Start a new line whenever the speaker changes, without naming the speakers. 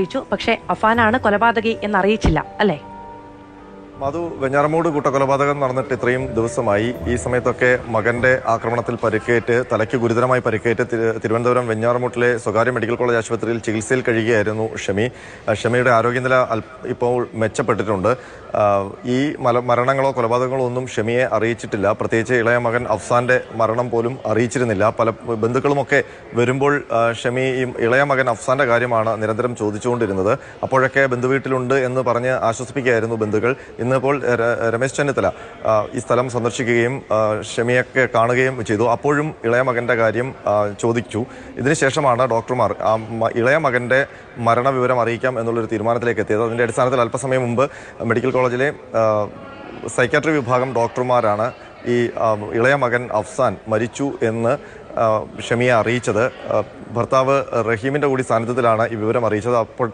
അറിയിച്ചു. പക്ഷേ അഫാനാണ് കൊലപാതകി എന്നറിയിച്ചില്ല അല്ലേ?
മധു വെഞ്ഞാറമൂട് കൂട്ടക്കൊലപാതകം നടന്നിട്ട് ഇത്രയും ദിവസമായി. ഈ സമയത്തൊക്കെ മകന്റെ ആക്രമണത്തിൽ പരിക്കേറ്റ് തലയ്ക്ക് ഗുരുതരമായി പരിക്കേറ്റ് തിരുവനന്തപുരം വെഞ്ഞാറമൂട്ടിലെ സ്വകാര്യ മെഡിക്കൽ കോളേജ് ആശുപത്രിയിൽ ചികിത്സയിൽ കഴിയുകയായിരുന്നു ഷമി. ഷമിയുടെ ആരോഗ്യനില ഇപ്പോൾ മെച്ചപ്പെട്ടിട്ടുണ്ട്. ഈ മരണങ്ങളോ കൊലപാതകങ്ങളോ ഒന്നും ഷമിയെ അറിയിച്ചിട്ടില്ല. പ്രത്യേകിച്ച് ഇളയ മകൻ അഫ്സാന്റെ മരണം പോലും അറിയിച്ചിരുന്നില്ല. പല ബന്ധുക്കളുമൊക്കെ വരുമ്പോൾ ഷമി ഇളയ മകൻ അഫ്സാന്റെ കാര്യമാണ് നിരന്തരം ചോദിച്ചുകൊണ്ടിരുന്നത്. അപ്പോഴൊക്കെ ബന്ധുവീട്ടിലുണ്ട് എന്ന് പറഞ്ഞ് ആശ്വസിപ്പിക്കുകയായിരുന്നു ബന്ധുക്കൾ. ഇന്നിപ്പോൾ രമേശ് ചെന്നിത്തല ഈ സ്ഥലം സന്ദർശിക്കുകയും ഷമിയൊക്കെ കാണുകയും ചെയ്തു. അപ്പോഴും ഇളയ മകന്റെ കാര്യം ചോദിച്ചു. ഇതിനുശേഷമാണ് ഡോക്ടർമാർ ഇളയ മകന്റെ മരണവിവരം അറിയിക്കാം എന്നുള്ളൊരു തീരുമാനത്തിലേക്ക് എത്തിയത്. അതിന്റെ അടിസ്ഥാനത്തിൽ അല്പസമയം മുമ്പ് മെഡിക്കൽ കോളേജിലെ സൈക്കാട്രി വിഭാഗം ഡോക്ടർമാരാണ് ഈ ഇളയ മകൻ അഫ്സാൻ മരിച്ചു എന്ന് ഷമിയെ അറിയിച്ചത്. ഭർത്താവ് റഹീമിന്റെ കൂടി സാന്നിധ്യത്തിലാണ് ഈ വിവരം അറിയിച്ചത്. അപ്പോൾ